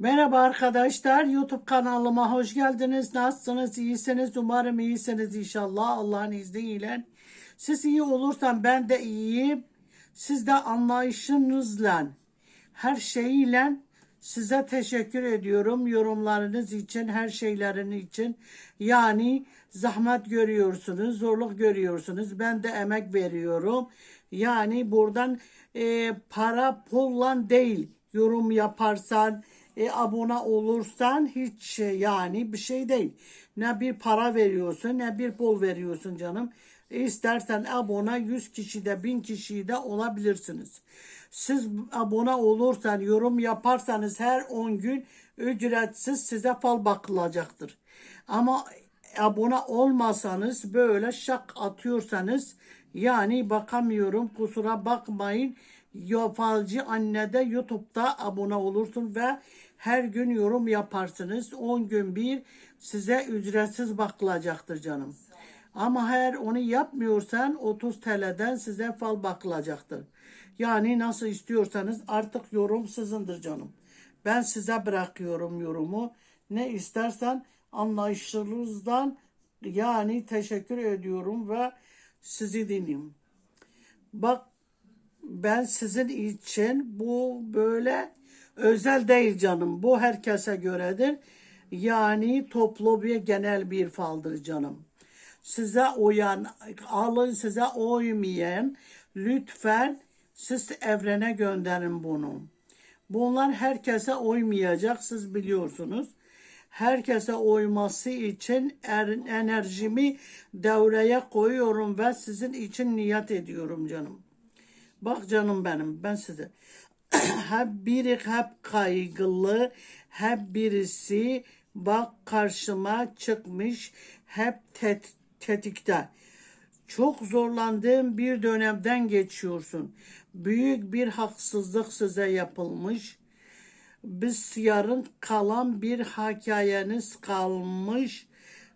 Merhaba arkadaşlar. YouTube kanalıma hoş geldiniz. Nasılsınız? İyisiniz. Umarım iyisiniz inşallah. Allah'ın izniyle. Siz iyi olursan ben de iyiyim. Siz de anlayışınızla, her şeyiyle size teşekkür ediyorum. Yorumlarınız için, her şeylerin için. Yani zahmet görüyorsunuz, zorluk görüyorsunuz. Ben de emek veriyorum. Yani buradan e, para pulla değil yorum yaparsan, e, abone olursan hiç şey, yani bir şey değil. Ne bir para veriyorsun ne bir pul veriyorsun canım. E, istersen abone 100 kişi de 1000 kişi de olabilirsiniz. Siz abone olursan yorum yaparsanız her 10 gün ücretsiz size fal bakılacaktır. Ama abone olmasanız böyle şak atıyorsanız yani bakamıyorum kusura bakmayın. Yo, falcı anne de YouTube'da abone olursun ve her gün yorum yaparsınız. 10 gün bir size ücretsiz bakılacaktır canım. Ama her onu yapmıyorsan 30 TL'den size fal bakılacaktır. Yani nasıl istiyorsanız artık yorum sizindir canım. Ben size bırakıyorum yorumu. Ne istersen anlayışınızdan yani teşekkür ediyorum ve sizi dinleyeyim. Bak ben sizin için bu böyle özel değil canım. Bu herkese göredir. Yani toplu bir genel bir faldır canım. Size uyan, alın size uymayan lütfen siz evrene gönderin bunu. Bunlar herkese uymayacak siz biliyorsunuz. Herkese uyması için er- enerjimi devreye koyuyorum ve sizin için niyet ediyorum canım. Bak canım benim ben size hep biri hep kaygılı hep birisi bak karşıma çıkmış hep tet- tetikte. Çok zorlandığım bir dönemden geçiyorsun. Büyük bir haksızlık size yapılmış. Biz yarın kalan bir hikayeniz kalmış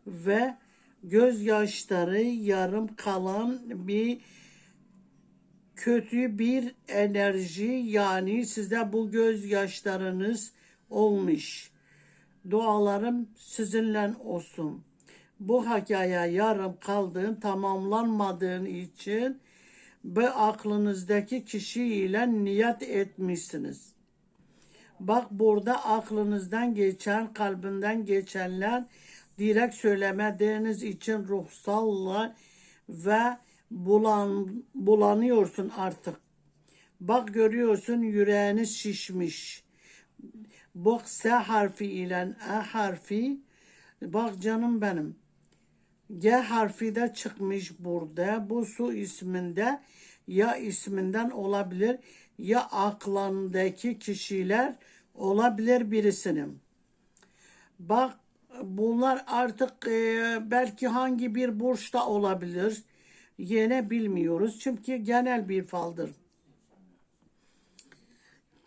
ve gözyaşları yarım kalan bir kötü bir enerji yani size bu gözyaşlarınız olmuş. Dualarım sizinle olsun. Bu hikaye yarım kaldığın, tamamlanmadığın için bu aklınızdaki kişiyle niyet etmişsiniz. Bak burada aklınızdan geçen, kalbinden geçenler direkt söylemediğiniz için ruhsalla ve bulan, bulanıyorsun artık. Bak görüyorsun yüreğiniz şişmiş. Bak S harfi ile E harfi. Bak canım benim. G harfi de çıkmış burada. Bu su isminde ya isminden olabilir ya aklındaki kişiler olabilir birisinin. Bak bunlar artık e, belki hangi bir burçta olabilir. Yine bilmiyoruz. Çünkü genel bir faldır.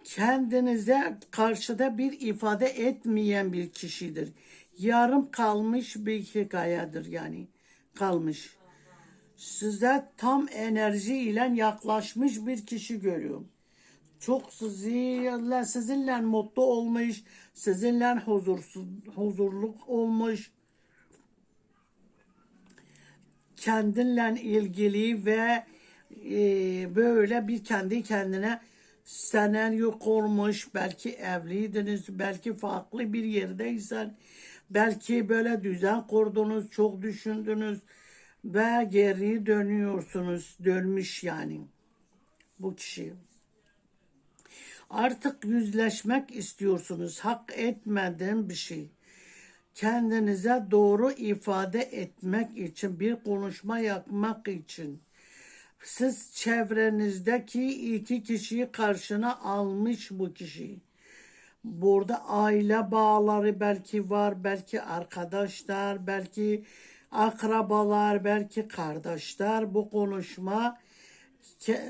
Kendinize karşıda bir ifade etmeyen bir kişidir. Yarım kalmış bir hikayedir yani. Kalmış. Size tam enerji ile yaklaşmış bir kişi görüyorum. Çok sizinle, sizinle mutlu olmuş, sizinle huzursuz, huzurluk olmuş kendinle ilgili ve e, böyle bir kendi kendine senaryo kurmuş. Belki evliydiniz, belki farklı bir yerdeysen, belki böyle düzen kurdunuz, çok düşündünüz ve geri dönüyorsunuz. Dönmüş yani bu kişi. Artık yüzleşmek istiyorsunuz. Hak etmediğin bir şey kendinize doğru ifade etmek için, bir konuşma yapmak için siz çevrenizdeki iki kişiyi karşına almış bu kişi. Burada aile bağları belki var, belki arkadaşlar, belki akrabalar, belki kardeşler. Bu konuşma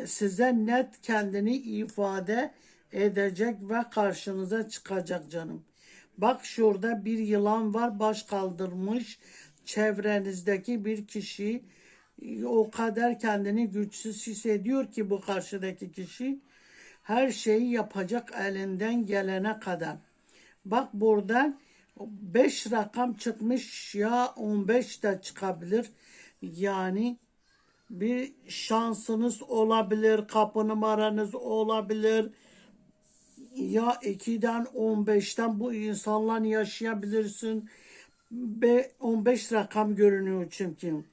size net kendini ifade edecek ve karşınıza çıkacak canım. Bak şurada bir yılan var baş kaldırmış. Çevrenizdeki bir kişi o kadar kendini güçsüz hissediyor ki bu karşıdaki kişi her şeyi yapacak elinden gelene kadar. Bak buradan 5 rakam çıkmış ya 15 de çıkabilir. Yani bir şansınız olabilir, kapı numaranız olabilir. Ya 2'den 15'ten bu insanla yaşayabilirsin. Ve 15 rakam görünüyor çünkü.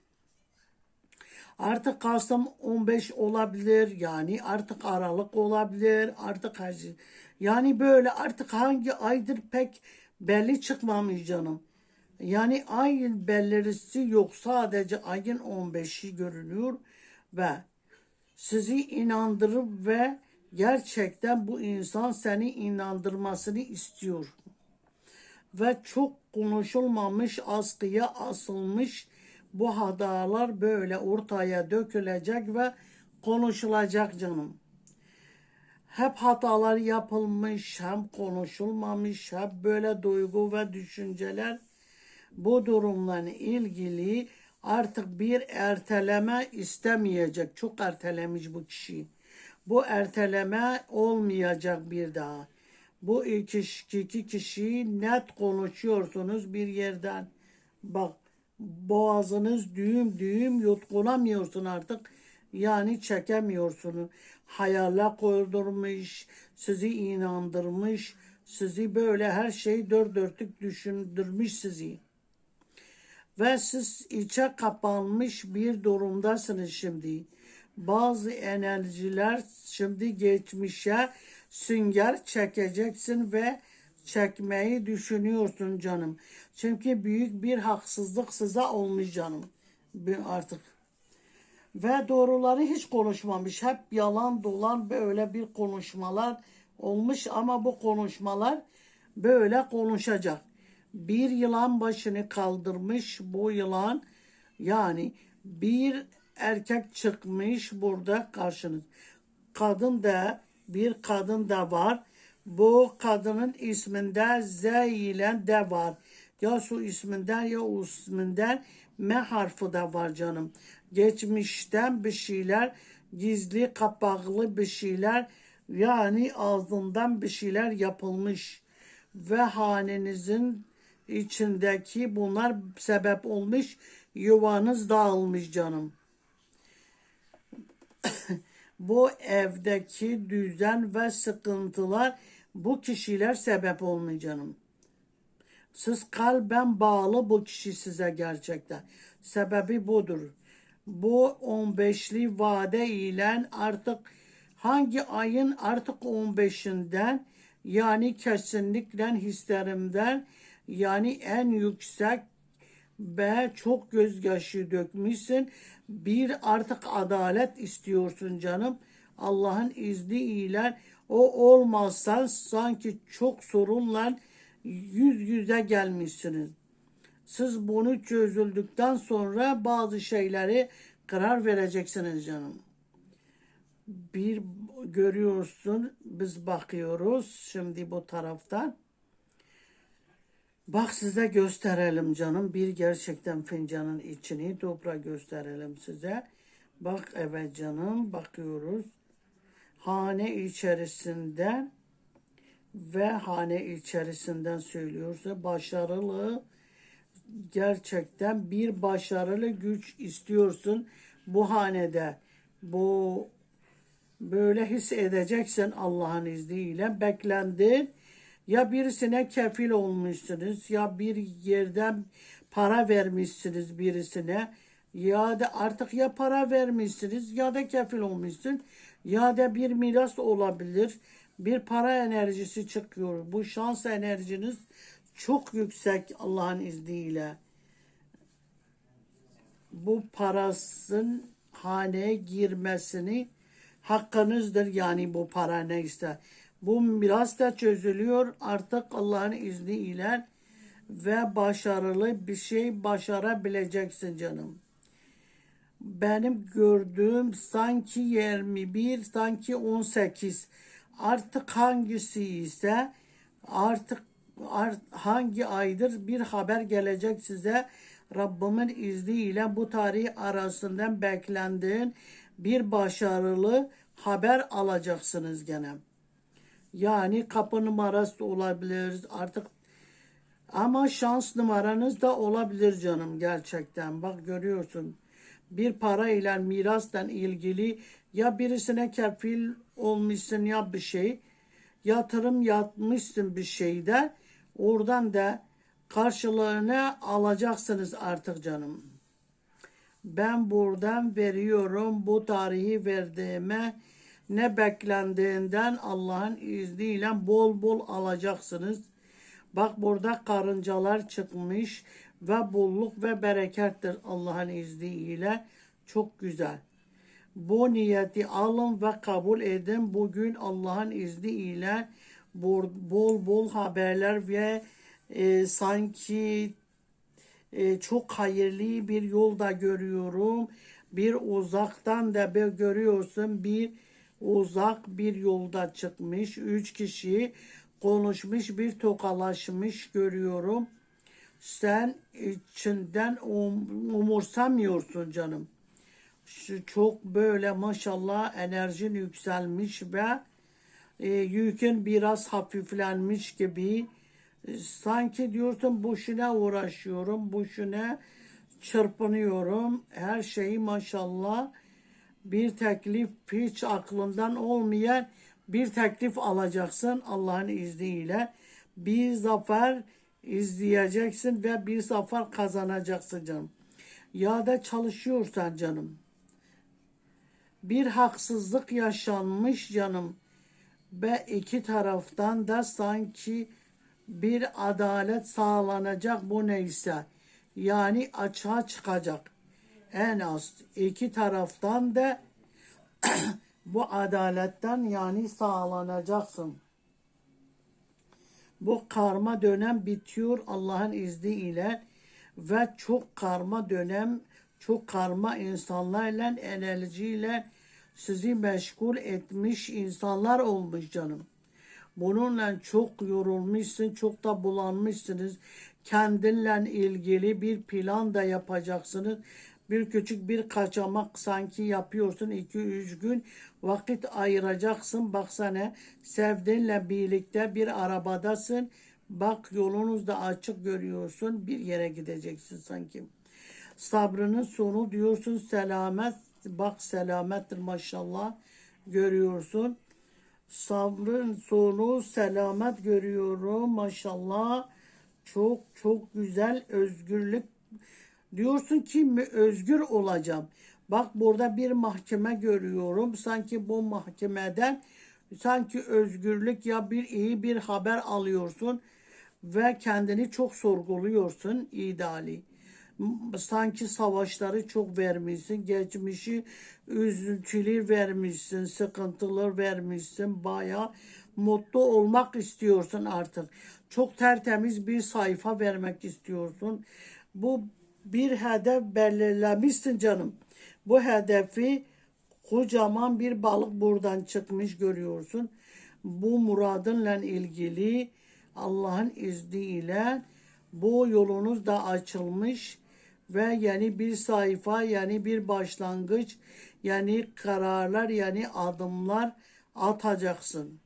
Artık Kasım 15 olabilir. Yani artık Aralık olabilir. Artık şey. Yani böyle artık hangi aydır pek belli çıkmamış canım. Yani ayın belirlisi yok. Sadece ayın 15'i görünüyor ve sizi inandırıp ve gerçekten bu insan seni inandırmasını istiyor. Ve çok konuşulmamış, askıya asılmış bu hatalar böyle ortaya dökülecek ve konuşulacak canım. Hep hatalar yapılmış, hem konuşulmamış, hep böyle duygu ve düşünceler bu durumla ilgili artık bir erteleme istemeyecek. Çok ertelemiş bu kişi. Bu erteleme olmayacak bir daha. Bu iki, iki kişi net konuşuyorsunuz bir yerden. Bak boğazınız düğüm düğüm yutkunamıyorsun artık. Yani çekemiyorsunuz. Hayale koydurmuş, sizi inandırmış, sizi böyle her şey dört dörtlük düşündürmüş sizi. Ve siz içe kapanmış bir durumdasınız şimdi. Bazı enerjiler şimdi geçmişe sünger çekeceksin ve çekmeyi düşünüyorsun canım. Çünkü büyük bir haksızlık size olmuş canım. Artık. Ve doğruları hiç konuşmamış. Hep yalan dolan böyle bir konuşmalar olmuş ama bu konuşmalar böyle konuşacak. Bir yılan başını kaldırmış bu yılan yani bir erkek çıkmış burada karşınız. Kadın da bir kadın da var. Bu kadının isminde Z ile de var. Ya su isminden ya o isminden M harfi de var canım. Geçmişten bir şeyler, gizli kapaklı bir şeyler yani ağzından bir şeyler yapılmış. Ve hanenizin içindeki bunlar sebep olmuş. Yuvanız dağılmış canım. bu evdeki düzen ve sıkıntılar bu kişiler sebep olmuş canım. Siz kalben bağlı bu kişi size gerçekten. Sebebi budur. Bu 15'li vade ile artık hangi ayın artık 15'inden yani kesinlikle hislerimden yani en yüksek ve çok gözyaşı dökmüşsün. Bir artık adalet istiyorsun canım. Allah'ın izniyle o olmazsa sanki çok sorunla yüz yüze gelmişsiniz. Siz bunu çözüldükten sonra bazı şeyleri karar vereceksiniz canım. Bir görüyorsun biz bakıyoruz şimdi bu taraftan. Bak size gösterelim canım. Bir gerçekten fincanın içini dobra gösterelim size. Bak evet canım bakıyoruz. Hane içerisinden ve hane içerisinden söylüyorsa başarılı gerçekten bir başarılı güç istiyorsun bu hanede. Bu böyle hissedeceksin Allah'ın izniyle. Beklendin ya birisine kefil olmuşsunuz ya bir yerden para vermişsiniz birisine ya da artık ya para vermişsiniz ya da kefil olmuşsun ya da bir miras olabilir. Bir para enerjisi çıkıyor. Bu şans enerjiniz çok yüksek Allah'ın izniyle. Bu parasın haneye girmesini hakkınızdır yani bu para neyse. Bu miras da çözülüyor artık Allah'ın izniyle ve başarılı bir şey başarabileceksin canım. Benim gördüğüm sanki 21, sanki 18. Artık hangisi ise artık art, hangi aydır bir haber gelecek size. Rabbimin izniyle bu tarih arasından beklendiğin bir başarılı haber alacaksınız gene. Yani kapı numarası olabilir artık ama şans numaranız da olabilir canım gerçekten. Bak görüyorsun. Bir para ile mirasla ilgili ya birisine kefil olmuşsun ya bir şey. Yatırım yapmışsın bir şeyde. Oradan da karşılığını alacaksınız artık canım. Ben buradan veriyorum bu tarihi verdiğime ne beklendiğinden Allah'ın izniyle bol bol alacaksınız. Bak burada karıncalar çıkmış ve bolluk ve berekettir Allah'ın izniyle. Çok güzel. Bu niyeti alın ve kabul edin. Bugün Allah'ın izniyle bol bol, haberler ve e, sanki e, çok hayırlı bir yolda görüyorum. Bir uzaktan da bir görüyorsun bir uzak bir yolda çıkmış. Üç kişi konuşmuş bir tokalaşmış görüyorum. Sen içinden um, umursamıyorsun canım. Şu çok böyle maşallah enerjin yükselmiş ve e, yükün biraz hafiflenmiş gibi. E, sanki diyorsun boşuna uğraşıyorum, boşuna çırpınıyorum. Her şeyi maşallah bir teklif hiç aklından olmayan bir teklif alacaksın Allah'ın izniyle. Bir zafer izleyeceksin ve bir zafer kazanacaksın canım. Ya da çalışıyorsan canım. Bir haksızlık yaşanmış canım. Ve iki taraftan da sanki bir adalet sağlanacak bu neyse. Yani açığa çıkacak. En az iki taraftan da bu adaletten yani sağlanacaksın. Bu karma dönem bitiyor Allah'ın izniyle ve çok karma dönem, çok karma insanlarla, enerjiyle sizi meşgul etmiş insanlar olmuş canım. Bununla çok yorulmuşsun, çok da bulanmışsınız. Kendinle ilgili bir plan da yapacaksınız. Bir küçük bir kaçamak sanki yapıyorsun. 2-3 gün vakit ayıracaksın. Baksana sevdiğinle birlikte bir arabadasın. Bak yolunuz da açık görüyorsun. Bir yere gideceksin sanki. Sabrının sonu diyorsun selamet. Bak selamettir maşallah görüyorsun. Sabrın sonu selamet görüyorum maşallah. Çok çok güzel özgürlük Diyorsun ki özgür olacağım. Bak burada bir mahkeme görüyorum. Sanki bu mahkemeden sanki özgürlük ya bir iyi bir haber alıyorsun ve kendini çok sorguluyorsun ideali. Sanki savaşları çok vermişsin, geçmişi üzüntüler vermişsin, sıkıntılar vermişsin, baya mutlu olmak istiyorsun artık. Çok tertemiz bir sayfa vermek istiyorsun. Bu bir hedef belirlemişsin canım. Bu hedefi kocaman bir balık buradan çıkmış görüyorsun. Bu muradınla ilgili Allah'ın izniyle bu yolunuz da açılmış ve yeni bir sayfa, yani bir başlangıç, yani kararlar, yani adımlar atacaksın.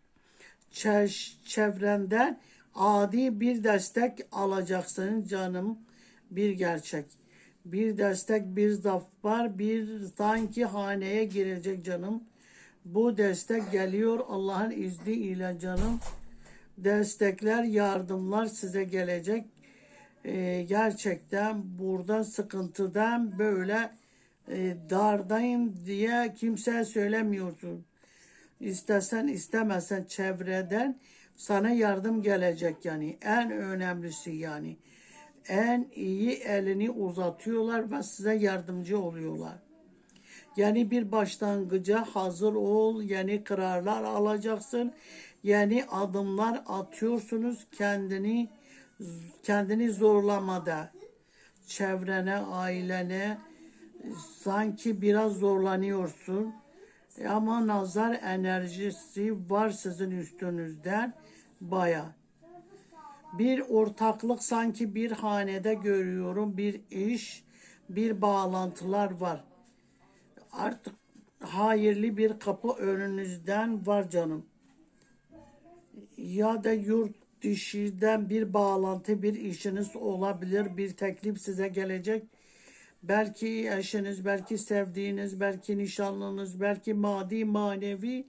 Çevrenden adi bir destek alacaksın canım bir gerçek. Bir destek, bir zafer, bir sanki haneye girecek canım. Bu destek geliyor Allah'ın izniyle canım. Destekler, yardımlar size gelecek. Ee, gerçekten buradan sıkıntıdan böyle e, dardayım diye kimseye söylemiyorsun. İstesen istemesen çevreden sana yardım gelecek yani. En önemlisi yani en iyi elini uzatıyorlar ve size yardımcı oluyorlar. Yani bir başlangıca hazır ol, yeni kararlar alacaksın, yeni adımlar atıyorsunuz kendini kendini zorlamada. Çevrene, ailene sanki biraz zorlanıyorsun. Ama nazar enerjisi var sizin üstünüzden baya bir ortaklık sanki bir hanede görüyorum. Bir iş, bir bağlantılar var. Artık hayırlı bir kapı önünüzden var canım. ya da yurt dışından bir bağlantı, bir işiniz olabilir, bir teklif size gelecek. Belki eşiniz, belki sevdiğiniz, belki nişanlınız, belki maddi, manevi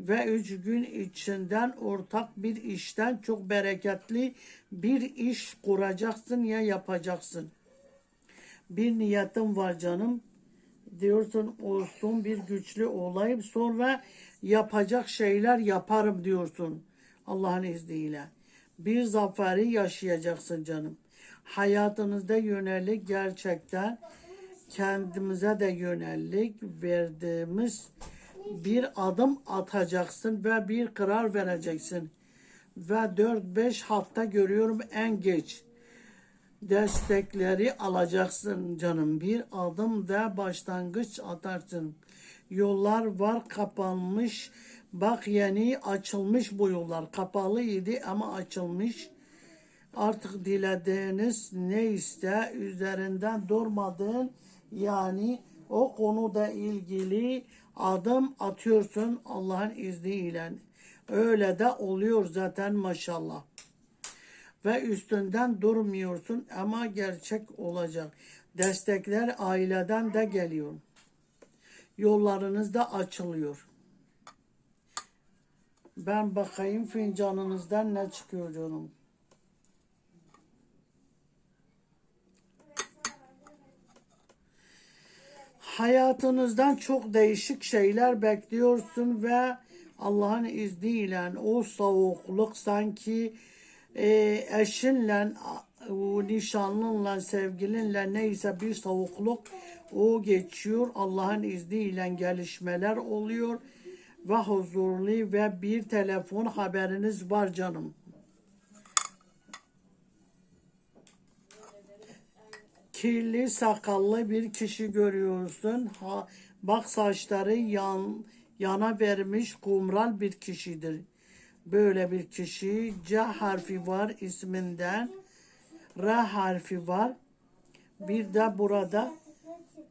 ve üç gün içinden ortak bir işten çok bereketli bir iş kuracaksın ya yapacaksın. Bir niyetim var canım. Diyorsun olsun bir güçlü olayım sonra yapacak şeyler yaparım diyorsun Allah'ın izniyle. Bir zaferi yaşayacaksın canım. Hayatınızda yönelik gerçekten kendimize de yönelik verdiğimiz bir adım atacaksın ve bir karar vereceksin. Ve 4-5 hafta görüyorum en geç destekleri alacaksın canım. Bir adım da başlangıç atarsın. Yollar var kapanmış. Bak yeni açılmış bu yollar. Kapalıydı ama açılmış. Artık dilediğiniz neyse üzerinden durmadığın yani o konuda ilgili adım atıyorsun Allah'ın izniyle. Öyle de oluyor zaten maşallah ve üstünden durmuyorsun ama gerçek olacak. Destekler aileden de geliyor. Yollarınız da açılıyor. Ben bakayım fincanınızdan ne çıkıyor canım. Hayatınızdan çok değişik şeyler bekliyorsun ve Allah'ın izniyle o soğukluk sanki e, eşinle, nişanlınla, sevgilinle neyse bir soğukluk o geçiyor. Allah'ın izniyle gelişmeler oluyor ve huzurlu ve bir telefon haberiniz var canım. Kirli sakallı bir kişi görüyorsun. Ha, bak saçları yan, yana vermiş kumral bir kişidir böyle bir kişi. C harfi var isminden. R harfi var. Bir de burada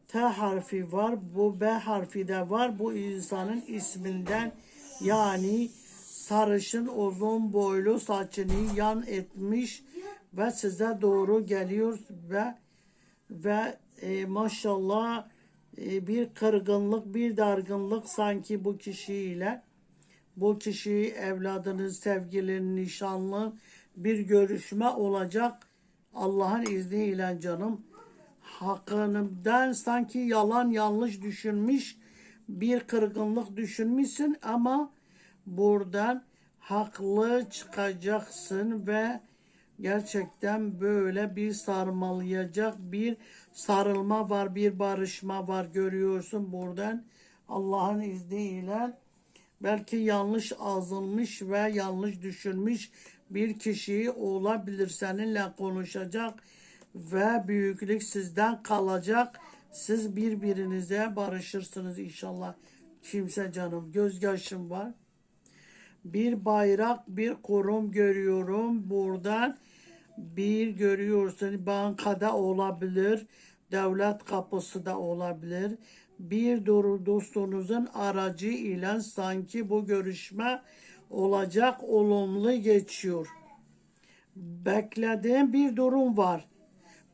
T harfi var. Bu B harfi de var. Bu insanın isminden yani sarışın uzun boylu saçını yan etmiş ve size doğru geliyor ve ve e, maşallah e, bir kırgınlık bir dargınlık sanki bu kişiyle bu kişi evladınız, sevgilin, nişanlı bir görüşme olacak. Allah'ın izniyle canım. Hakkından sanki yalan yanlış düşünmüş bir kırgınlık düşünmüşsün ama buradan haklı çıkacaksın ve gerçekten böyle bir sarmalayacak bir sarılma var, bir barışma var görüyorsun buradan Allah'ın izniyle belki yanlış azılmış ve yanlış düşünmüş bir kişi olabilir seninle konuşacak ve büyüklük sizden kalacak. Siz birbirinize barışırsınız inşallah. Kimse canım gözyaşım var. Bir bayrak, bir kurum görüyorum buradan. Bir görüyorsun bankada olabilir, devlet kapısı da olabilir bir doğru dostunuzun aracı ile sanki bu görüşme olacak olumlu geçiyor. Beklediğim bir durum var.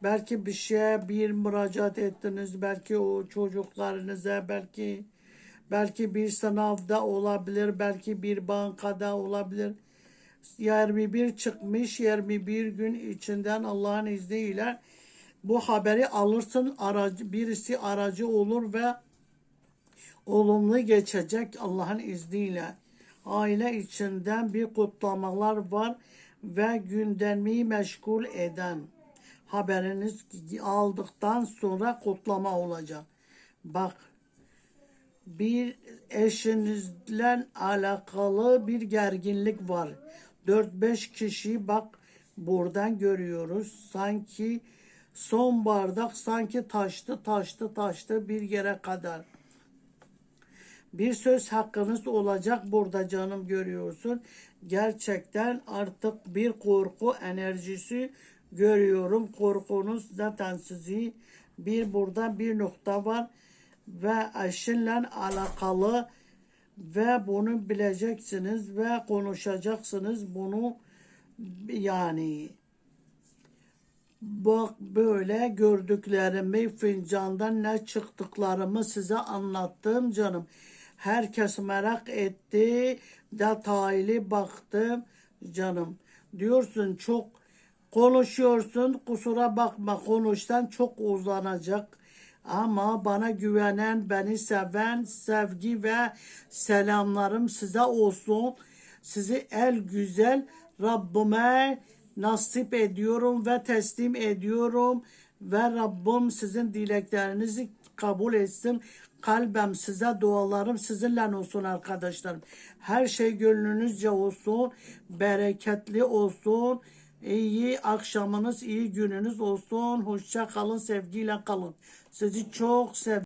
Belki bir şeye bir müracaat ettiniz, belki o çocuklarınıza, belki belki bir sınavda olabilir, belki bir bankada olabilir. 21 çıkmış 21 gün içinden Allah'ın izniyle bu haberi alırsın aracı birisi aracı olur ve olumlu geçecek Allah'ın izniyle. Aile içinden bir kutlamalar var ve gündemi meşgul eden haberiniz aldıktan sonra kutlama olacak. Bak bir eşinizle alakalı bir gerginlik var. 4-5 kişi bak buradan görüyoruz. Sanki Son bardak sanki taştı taştı taştı bir yere kadar. Bir söz hakkınız olacak burada canım görüyorsun. Gerçekten artık bir korku enerjisi görüyorum. Korkunuz zaten sizi bir burada bir nokta var ve eşinle alakalı ve bunu bileceksiniz ve konuşacaksınız bunu yani bak böyle gördüklerimi fincandan ne çıktıklarımı size anlattım canım. Herkes merak etti. Detaylı baktım canım. Diyorsun çok konuşuyorsun kusura bakma konuştan çok uzanacak. Ama bana güvenen, beni seven, sevgi ve selamlarım size olsun. Sizi el güzel Rabbime nasip ediyorum ve teslim ediyorum. Ve Rabbim sizin dileklerinizi kabul etsin. Kalbim size dualarım sizinle olsun arkadaşlarım. Her şey gönlünüzce olsun. Bereketli olsun. İyi akşamınız, iyi gününüz olsun. Hoşça kalın, sevgiyle kalın. Sizi çok seviyorum.